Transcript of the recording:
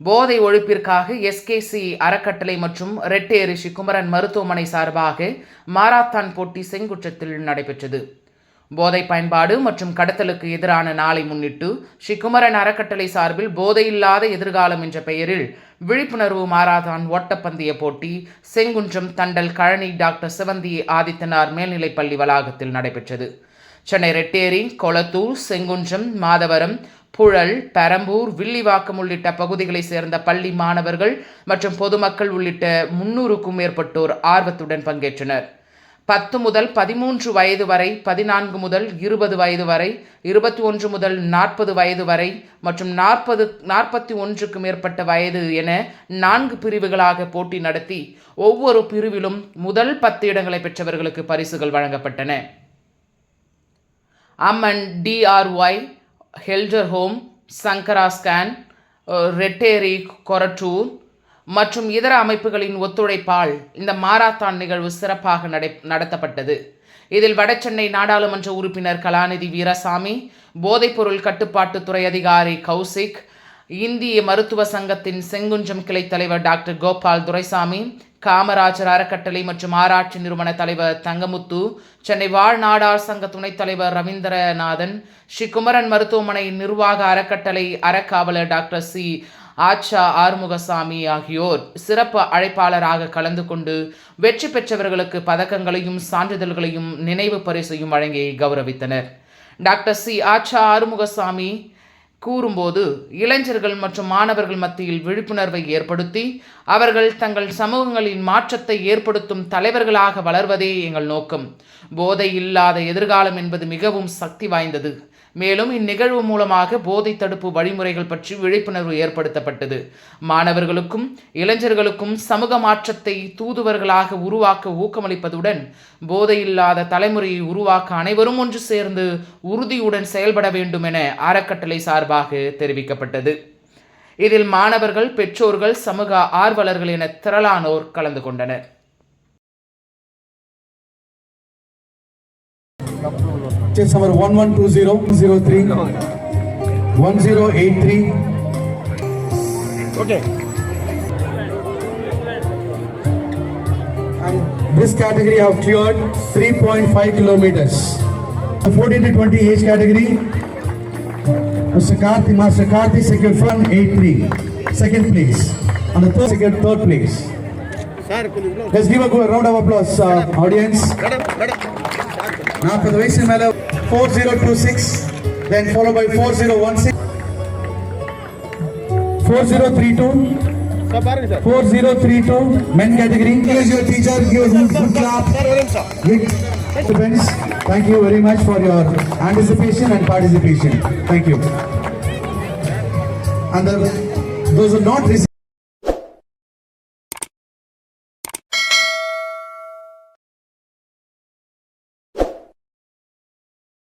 போதை ஒழிப்பிற்காக எஸ்கேசி அறக்கட்டளை மற்றும் ரெட்டேரி குமரன் மருத்துவமனை சார்பாக மாராத்தான் போட்டி செங்குற்றத்தில் நடைபெற்றது. போதை பயன்பாடு மற்றும் கடத்தலுக்கு எதிரான நாளை முன்னிட்டு ஸ்ரீகுமரன் அறக்கட்டளை சார்பில் போதையில்லாத எதிர்காலம் என்ற பெயரில் விழிப்புணர்வு மாராதான் ஓட்டப்பந்தய போட்டி செங்குன்றம் தண்டல் கழனி டாக்டர் சிவந்தி ஆதித்தனார் மேல்நிலைப்பள்ளி வளாகத்தில் நடைபெற்றது. சென்னை ரெட்டேரி கொளத்தூர் செங்குன்றம் மாதவரம் புழல் பெரம்பூர் வில்லிவாக்கம் உள்ளிட்ட பகுதிகளைச் சேர்ந்த பள்ளி மாணவர்கள் மற்றும் பொதுமக்கள் உள்ளிட்ட முன்னூறுக்கும் மேற்பட்டோர் ஆர்வத்துடன் பங்கேற்றனர். பத்து முதல் பதிமூன்று வயது வரை பதினான்கு முதல் இருபது வயது வரை இருபத்தி ஒன்று முதல் நாற்பது வயது வரை மற்றும் நாற்பது நாற்பத்தி ஒன்றுக்கு மேற்பட்ட வயது என நான்கு பிரிவுகளாக போட்டி நடத்தி ஒவ்வொரு பிரிவிலும் முதல் பத்து இடங்களை பெற்றவர்களுக்கு பரிசுகள் வழங்கப்பட்டன. அம்மன் டிஆர்ஒய் ஹெல்டர் ஹோம் சங்கரா ஸ்கேன் ரெட்டேரி கொரட்டூர் மற்றும் இதர அமைப்புகளின் ஒத்துழைப்பால் இந்த மாராத்தான் நிகழ்வு சிறப்பாக நடை நடத்தப்பட்டது. இதில் வடசென்னை நாடாளுமன்ற உறுப்பினர் கலாநிதி வீரசாமி போதைப்பொருள் கட்டுப்பாட்டுத்துறை அதிகாரி கௌசிக் இந்திய மருத்துவ சங்கத்தின் செங்குஞ்சம் கிளை தலைவர் டாக்டர் கோபால் துரைசாமி காமராஜர் அறக்கட்டளை மற்றும் ஆராய்ச்சி நிறுவன தலைவர் தங்கமுத்து சென்னை வாழ்நாடார் சங்க துணைத் தலைவர் ரவீந்திரநாதன் ஸ்ரீ குமரன் மருத்துவமனை நிர்வாக அறக்கட்டளை அறக்காவலர் டாக்டர் சி. ஆச்சா ஆறுமுகசாமி ஆகியோர் சிறப்பு அழைப்பாளராக கலந்து கொண்டு வெற்றி பெற்றவர்களுக்கு பதக்கங்களையும் சான்றிதழ்களையும் நினைவு பரிசையும் வழங்கி கௌரவித்தனர். Doctor C. ஆச்சா ஆறுமுகசாமி கூறும்போது இளைஞர்கள் மற்றும் மாணவர்கள் மத்தியில் விழிப்புணர்வை ஏற்படுத்தி அவர்கள் தங்கள் சமூகங்களின் மாற்றத்தை ஏற்படுத்தும் தலைவர்களாக வளர்வதே எங்கள் நோக்கம். போதை இல்லாத எதிர்காலம் என்பது மிகவும் சக்தி வாய்ந்தது. மேலும் இந்நிகழ்வு மூலமாக போதை தடுப்பு வழிமுறைகள் பற்றி விழிப்புணர்வு ஏற்படுத்தப்பட்டது. மாணவர்களுக்கும் இளைஞர்களுக்கும் சமூக மாற்றத்தை தூதுவர்களாக உருவாக்க ஊக்கமளிப்பதுடன் போதையில்லாத தலைமுறையை உருவாக்க அனைவரும் ஒன்று சேர்ந்து உறுதியுடன் செயல்பட வேண்டும் என அறக்கட்டளை சார்பாக தெரிவிக்கப்பட்டது. இதில் மாணவர்கள் பெற்றோர்கள் சமூக ஆர்வலர்கள் என திரளானோர் கலந்து கொண்டனர். చేసి number 1120, one 1083. Okay. And this category have cleared 3.5 kilometers. The 14 to 20 age category, Mr. Karthi, Master Karthi, second front, 8-3, second place. And the third, second, third place. Let's give a round of applause, uh, audience. Now for the Vixen Mellow, 4026, then followed by 4016, 4032. 4032 men category. Here is your teacher. Give a good clap. Friends, thank you very much for your anticipation and participation. Thank you. And the, those who not received.